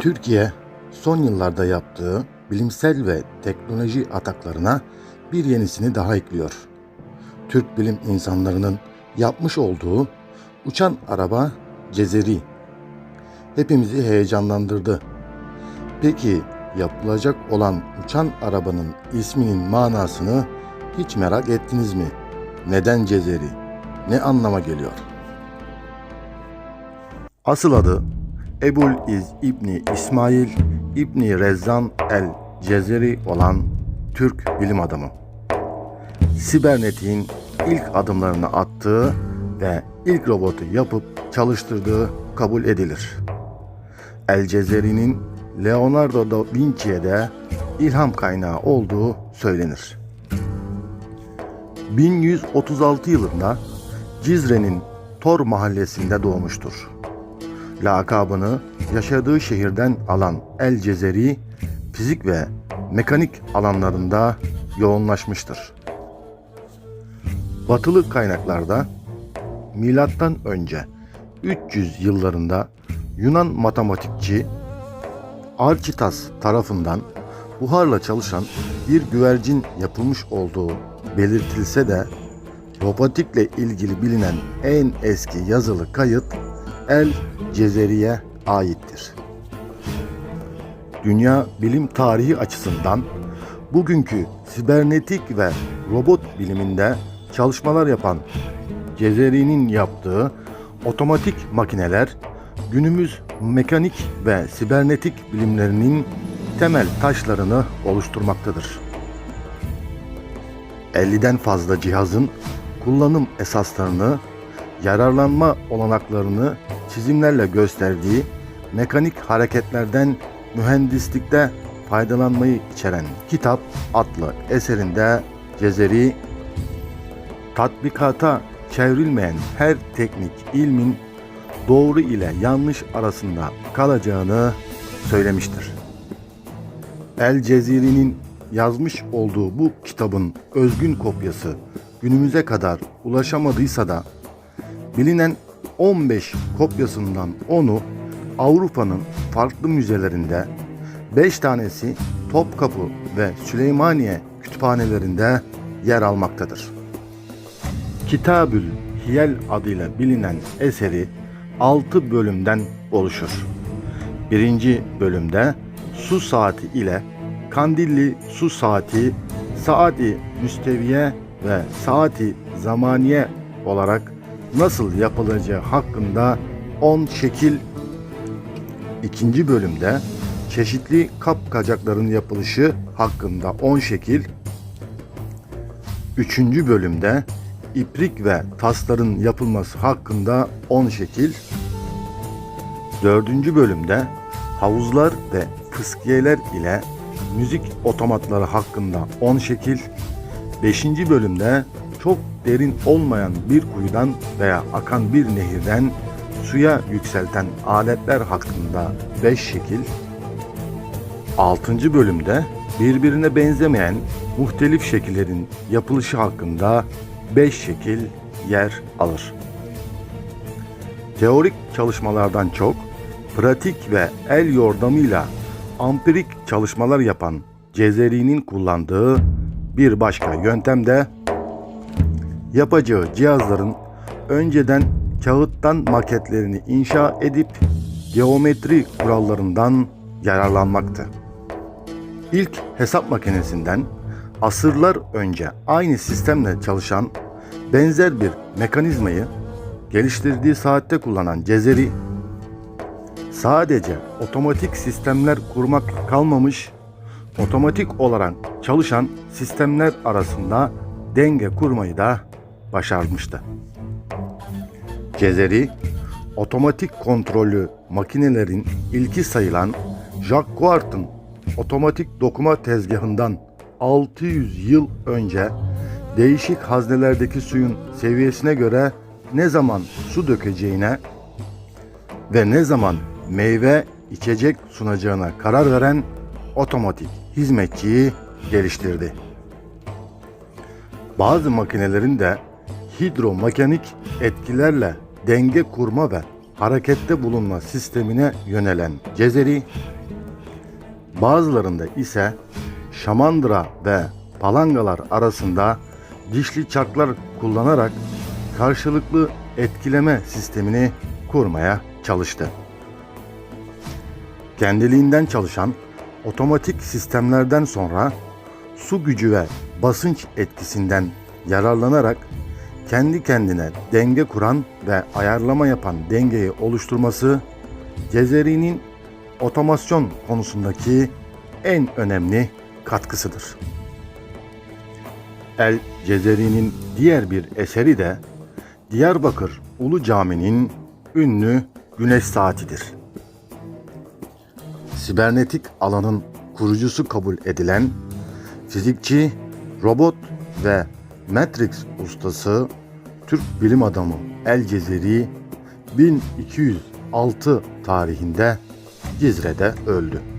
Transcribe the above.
Türkiye son yıllarda yaptığı bilimsel ve teknoloji ataklarına bir yenisini daha ekliyor. Türk bilim insanlarının yapmış olduğu uçan araba Cezeri hepimizi heyecanlandırdı. Peki yapılacak olan uçan arabanın isminin manasını hiç merak ettiniz mi? Neden Cezeri? Ne anlama geliyor? Asıl adı Ebul İz İbni İsmail İbni Rezzan el Cezeri olan Türk bilim adamı. Sibernetiğin ilk adımlarını attığı ve ilk robotu yapıp çalıştırdığı kabul edilir. El Cezeri'nin Leonardo da Vinci'ye de ilham kaynağı olduğu söylenir. 1136 yılında Cizre'nin Tor mahallesinde doğmuştur. Lakabını yaşadığı şehirden alan El Cezeri, fizik ve mekanik alanlarında yoğunlaşmıştır. Batılı kaynaklarda milattan önce 300 yıllarında Yunan matematikçi Architas tarafından buharla çalışan bir güvercin yapılmış olduğu belirtilse de robotikle ilgili bilinen en eski yazılı kayıt El Cezeri'ye aittir. Dünya bilim tarihi açısından bugünkü sibernetik ve robot biliminde çalışmalar yapan Cezeri'nin yaptığı otomatik makineler günümüz mekanik ve sibernetik bilimlerinin temel taşlarını oluşturmaktadır. 50'den fazla cihazın kullanım esaslarını, yararlanma olanaklarını çizimlerle gösterdiği mekanik hareketlerden mühendislikte faydalanmayı içeren kitap adlı eserinde Cezeri tatbikata çevrilmeyen her teknik ilmin doğru ile yanlış arasında kalacağını söylemiştir. El Ceziri'nin yazmış olduğu bu kitabın özgün kopyası günümüze kadar ulaşamadıysa da bilinen 15 kopyasından 10'u Avrupa'nın farklı müzelerinde, 5 tanesi Topkapı ve Süleymaniye kütüphanelerinde yer almaktadır. Kitabül Hiyel adıyla bilinen eseri 6 bölümden oluşur. Birinci bölümde su saati ile kandilli su saati, saati müsteviye ve saati zamaniye olarak nasıl yapılacağı hakkında 10 şekil ikinci bölümde çeşitli kap kacakların yapılışı hakkında 10 şekil üçüncü bölümde iprik ve tasların yapılması hakkında 10 şekil dördüncü bölümde havuzlar ve fıskiyeler ile müzik otomatları hakkında 10 şekil 5. bölümde çok derin olmayan bir kuyudan veya akan bir nehirden suya yükselten aletler hakkında 5 şekil 6. bölümde birbirine benzemeyen muhtelif şekillerin yapılışı hakkında 5 şekil yer alır. Teorik çalışmalardan çok pratik ve el yordamıyla ampirik çalışmalar yapan Cezeri'nin kullandığı bir başka yöntem de yapacağı cihazların önceden kağıttan maketlerini inşa edip geometri kurallarından yararlanmaktı. İlk hesap makinesinden asırlar önce aynı sistemle çalışan benzer bir mekanizmayı geliştirdiği saatte kullanan Cezeri sadece otomatik sistemler kurmak kalmamış, otomatik olarak çalışan sistemler arasında denge kurmayı da başarmıştı. Cezeri, otomatik kontrollü makinelerin ilki sayılan Jacques Quart'ın otomatik dokuma tezgahından 600 yıl önce değişik haznelerdeki suyun seviyesine göre ne zaman su dökeceğine ve ne zaman meyve içecek sunacağına karar veren otomatik hizmetçiyi geliştirdi. Bazı makinelerin de hidromekanik etkilerle denge kurma ve harekette bulunma sistemine yönelen Cezeri, bazılarında ise şamandıra ve palangalar arasında dişli çarklar kullanarak karşılıklı etkileme sistemini kurmaya çalıştı. Kendiliğinden çalışan otomatik sistemlerden sonra su gücü ve basınç etkisinden yararlanarak kendi kendine denge kuran ve ayarlama yapan dengeyi oluşturması Cezeri'nin otomasyon konusundaki en önemli katkısıdır. El Cezeri'nin diğer bir eseri de Diyarbakır Ulu Cami'nin ünlü güneş saatidir. Sibernetik alanın kurucusu kabul edilen fizikçi, robot ve Matrix ustası Türk bilim adamı El Cezeri 1206 tarihinde Cizre'de öldü.